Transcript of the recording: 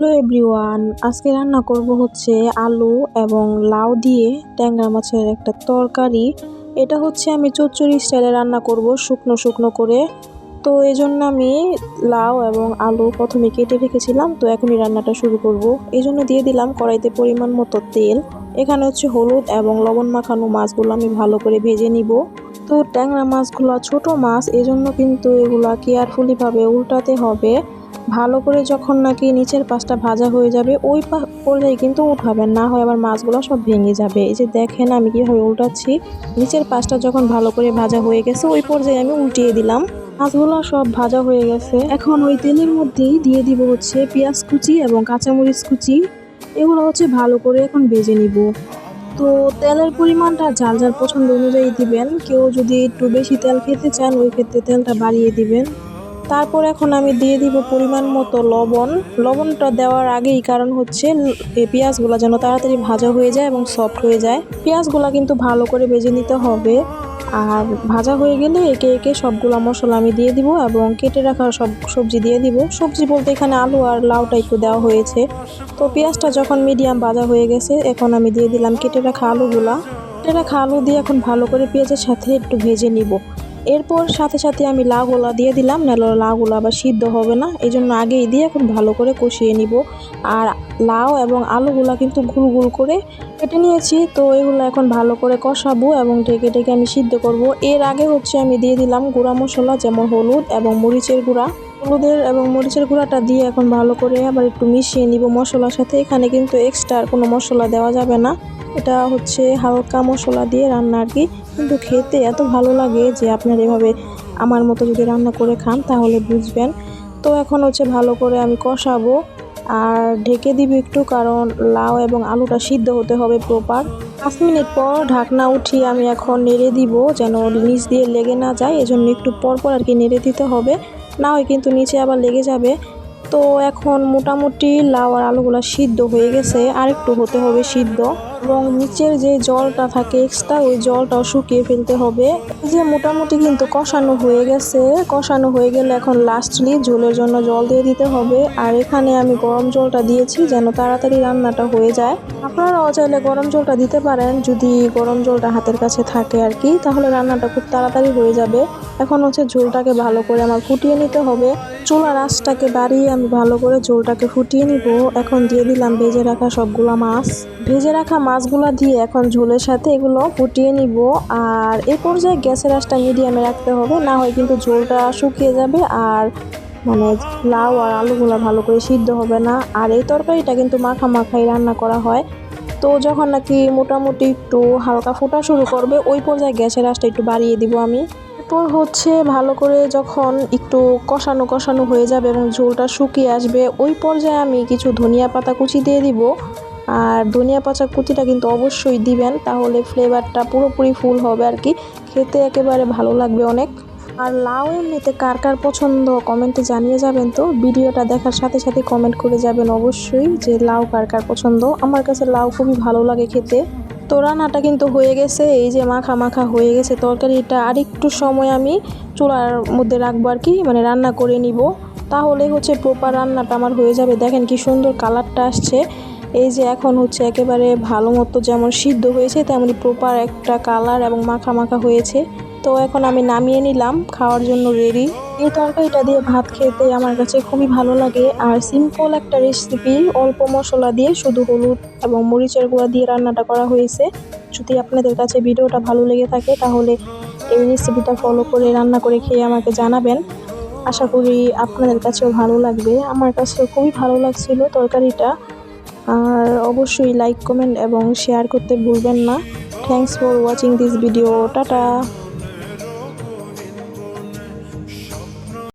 Hello everyone, আজকে রান্না করব হচ্ছে আলু এবং লাউ দিয়ে ট্যাংরা মাছের একটা তরকারি। এটা হচ্ছে আমি চচ্চড়ি স্টাইলে রান্না করব শুকনো শুকনো করে। তো এই জন্য আমি লাউ এবং আলু প্রথমে কেটে রেখেছিলাম, তো এখনই রান্নাটা শুরু করব। এই জন্য দিয়ে দিলাম কড়াইতে পরিমাণ মতো তেল। এখানে হচ্ছে হলুদ এবং লবণ মাখানো মাছগুলো আমি ভালো করে ভেজে নিব। তো ট্যাংরা মাছগুলো ছোট মাছ, এজন্য কিন্তু এগুলা কেয়ারফুলিভাবে উল্টাতে হবে। ভালো করে যখন নাকি নিচের পাশটা ভাজা হয়ে যাবে, ওই পর্যায়ে কিন্তু উঠাবেন। না হয় আবার মাছগুলো সব ভেঙে যাবে। এই যে দেখেন আমি কীভাবে উল্টাচ্ছি। নিচের পাশটা যখন ভালো করে ভাজা হয়ে গেছে, ওই পর্যায়ে আমি উল্টিয়ে দিলাম। মাছগুলো সব ভাজা হয়ে গেছে। এখন ওই তেলের মধ্যেই দিয়ে দিব হচ্ছে পেঁয়াজ কুচি এবং কাঁচামরিচ কুচি। এগুলো হচ্ছে ভালো করে এখন ভেজে নিব। তো তেলের পরিমাণটা যার যার পছন্দ অনুযায়ী দিবেন। কেউ যদি একটু বেশি তেল খেতে চান, ওই ক্ষেত্রে তেলটা বাড়িয়ে দিবেন। তারপর এখন আমি দিয়ে দিব পরিমাণ মতো লবণ। লবণটা দেওয়ার আগেই কারণ হচ্ছে এই পেঁয়াজগুলো যেন তাড়াতাড়ি ভাজা হয়ে যায় এবং সফট হয়ে যায়। পেঁয়াজগুলো কিন্তু ভালো করে ভেজে নিতে হবে। আর ভাজা হয়ে গেলে একে একে সবগুলো মশলা আমি দিয়ে দিব এবং কেটে রাখা সব সবজি দিয়ে দিব। সবজি বলতে এখানে আলু আর লাউটা একটু দেওয়া হয়েছে। তো পেঁয়াজটা যখন মিডিয়াম ভাজা হয়ে গেছে, এখন আমি দিয়ে দিলাম কেটে রাখা আলুগুলা। কেটে রাখা আলু দিয়ে এখন ভালো করে পেঁয়াজের সাথে একটু ভেজে নিব। এরপর সাথে সাথে আমি লাউগুলা দিয়ে দিলাম, নাহলে লাগোলা আবার সিদ্ধ হবে না। এই জন্য আগেই দিয়ে এখন ভালো করে কষিয়ে নিব। আর লাউ এবং আলুগুলা কিন্তু গুল গুল করে কেটে নিয়েছি, তো এগুলো এখন ভালো করে কষাবো এবং ঢেকে ঢেকে আমি সিদ্ধ করব। এর আগে হচ্ছে আমি দিয়ে দিলাম গুঁড়া মশলা, যেমন হলুদ এবং মরিচের গুঁড়া। হলুদের এবং মরিচের গুঁড়াটা দিয়ে এখন ভালো করে আবার একটু মিশিয়ে নিব মশলার সাথে। এখানে কিন্তু এক্সট্রা কোনো মশলা দেওয়া যাবে না। এটা হচ্ছে হালকা মশলা দিয়ে রান্না আর কি। কিন্তু খেতে এত ভালো লাগে যে আপনার এভাবে আমার মতো যদি রান্না করে খান তাহলে বুঝবেন। তো এখন হচ্ছে ভালো করে আমি কষাবো আর ঢেকে দিব একটু কারণ লাউ এবং আলুটা সিদ্ধ হতে হবে প্রপার পাঁচ মিনিট পর ঢাকনা উঠিয়ে আমি এখন নেড়ে দিব যেন নিচ দিয়ে লেগে না যায়। এজন্য একটু পর পর আর কি নেড়ে দিতে হবে। না হয় কিন্তু নিচে আবার লেগে যাবে। তো এখন মোটামুটি লাউ আর আলুগুলো সিদ্ধ হয়ে গেছে। আর একটু হতে হবে সিদ্ধ। এবং নিচের যে জলটা থাকে এক্সট্রা ওই জলটাও শুকিয়ে ফেলতে হবে। যে মোটামুটি কিন্তু কষানো হয়ে গেছে। কষানো হয়ে গেলে এখন লাস্টলি ঝোলের জন্য জল দিয়ে দিতে হবে। আর এখানে আমি গরম জলটা দিয়েছি যেন তাড়াতাড়ি রান্নাটা হয়ে যায়। আপনারাও চাইলে গরম জলটা দিতে পারেন। যদি গরম জলটা হাতের কাছে থাকে আর কি, তাহলে রান্নাটা খুব তাড়াতাড়ি হয়ে যাবে। এখন হচ্ছে ঝোলটাকে ভালো করে আমার ফুটিয়ে নিতে হবে। চুলার আঁচটাকে বাড়িয়ে আমি ভালো করে ঝোলটাকে ফুটিয়ে নিব। এখন দিয়ে দিলাম ভেজে রাখা সবগুলা মাছ। ভেজে রাখা মাছগুলো দিয়ে এখন ঝোলের সাথে এগুলো ফুটিয়ে নিব। আর এ পর্যায়ে গ্যাসের আঁচটা মিডিয়ামে রাখতে হবে, না হয় কিন্তু ঝোলটা শুকিয়ে যাবে আর মানে লাউ আর আলুগুলো ভালো করে সিদ্ধ হবে না। আর এই তরকারিটা কিন্তু মাখা মাখাই রান্না করা হয়। তো যখন নাকি মোটামুটি একটু হালকা ফোটা শুরু করবে, ওই পর্যায়ে গ্যাসের আঁচটা একটু বাড়িয়ে দিব আমি। এরপর হচ্ছে ভালো করে যখন একটু কষানো কষানো হয়ে যাবে এবং ঝোলটা শুকিয়ে আসবে, ওই পর্যায়ে আমি কিছু ধনিয়া পাতা কুচি দিয়ে দিব। আর ধনিয়া পাতা কুচিটা কিন্তু অবশ্যই দিবেন, তাহলে ফ্লেভারটা পুরোপুরি ফুল হবে আর কি। খেতে একেবারে ভালো লাগবে অনেক। আর লাউ এমনিতে কার কার পছন্দ কমেন্টে জানিয়ে যাবেন তো। ভিডিওটা দেখার সাথে সাথে কমেন্ট করে যাবেন অবশ্যই যে লাউ কার কার পছন্দ। আমার কাছে লাউ খুবই ভালো লাগে খেতে। তো রান্নাটা কিন্তু হয়ে গেছে, এই যে মাখা মাখা হয়ে গেছে তরকারিটা। আর একটু সময় আমি চুলার মধ্যে রাখব আর কি মানে রান্না করে নিব। তাহলে হচ্ছে প্রপার রান্নাটা আমার হয়ে যাবে। দেখেন কি সুন্দর কালারটা আসছে। এই যে এখন হচ্ছে একেবারে ভালো মতো যেমন সিদ্ধ হয়েছে, তেমনি প্রপার একটা কালার এবং মাখা মাখা হয়েছে। তো এখন আমি নামিয়ে নিলাম, খাওয়ার জন্য রেডি এই তরকারিটা দিয়ে ভাত খেতে আমার কাছে খুবই ভালো লাগে। আর সিম্পল একটা রেসিপি অল্প মশলা দিয়ে শুধু হলুদ এবং মরিচের গুঁড়া দিয়ে রান্নাটা করা হয়েছে। যদি আপনাদের কাছে ভিডিওটা ভালো লেগে থাকে, তাহলে এই রেসিপিটা ফলো করে রান্না করে খেয়ে আমাকে জানাবেন। আশা করি আপনাদের কাছেও ভালো লাগবে। আমার কাছেও খুবই ভালো লাগছিল তরকারিটা। আর অবশ্যই লাইক কমেন্ট এবং শেয়ার করতে ভুলবেন না। Thanks for watching this video tata!